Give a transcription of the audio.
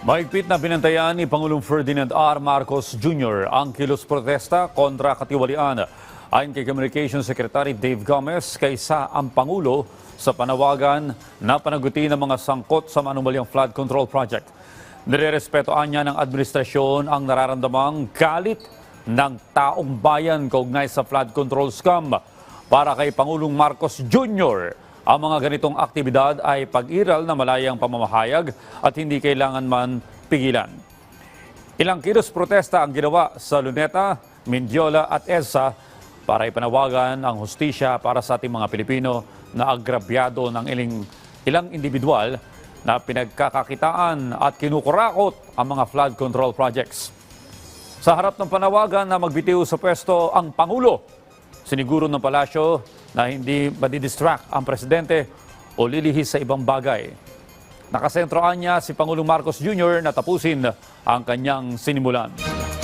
Mahigpit na binantayan ni Pangulong Ferdinand R. Marcos Jr. ang kilos protesta kontra katiwalian. Ayon kay Communications Secretary Dave Gomez, kaysa ang Pangulo sa panawagan na panagutin ng mga sangkot sa manumalyang flood control project. Nirerespetuan niya ng administrasyon ang nararamdamang galit ng taong bayan kaugnay sa flood control scam. Para kay Pangulong Marcos Jr., ang mga ganitong aktibidad ay pag-iral na malayang pamamahayag at hindi kailangan man pigilan. Ilang kilos protesta ang ginawa sa Luneta, Mindiola at EDSA para ipanawagan ang hustisya para sa ating mga Pilipino na agrabyado ng iling, ilang individual na pinagkakakitaan at kinukurakot ang mga flood control projects. Sa harap ng panawagan na magbitiw sa pwesto ang Pangulo, siniguro ng palasyo na hindi madidistract ang presidente o lilihis sa ibang bagay. Nakasentroan niya si Pangulong Marcos Jr. na tapusin ang kanyang sinimulan.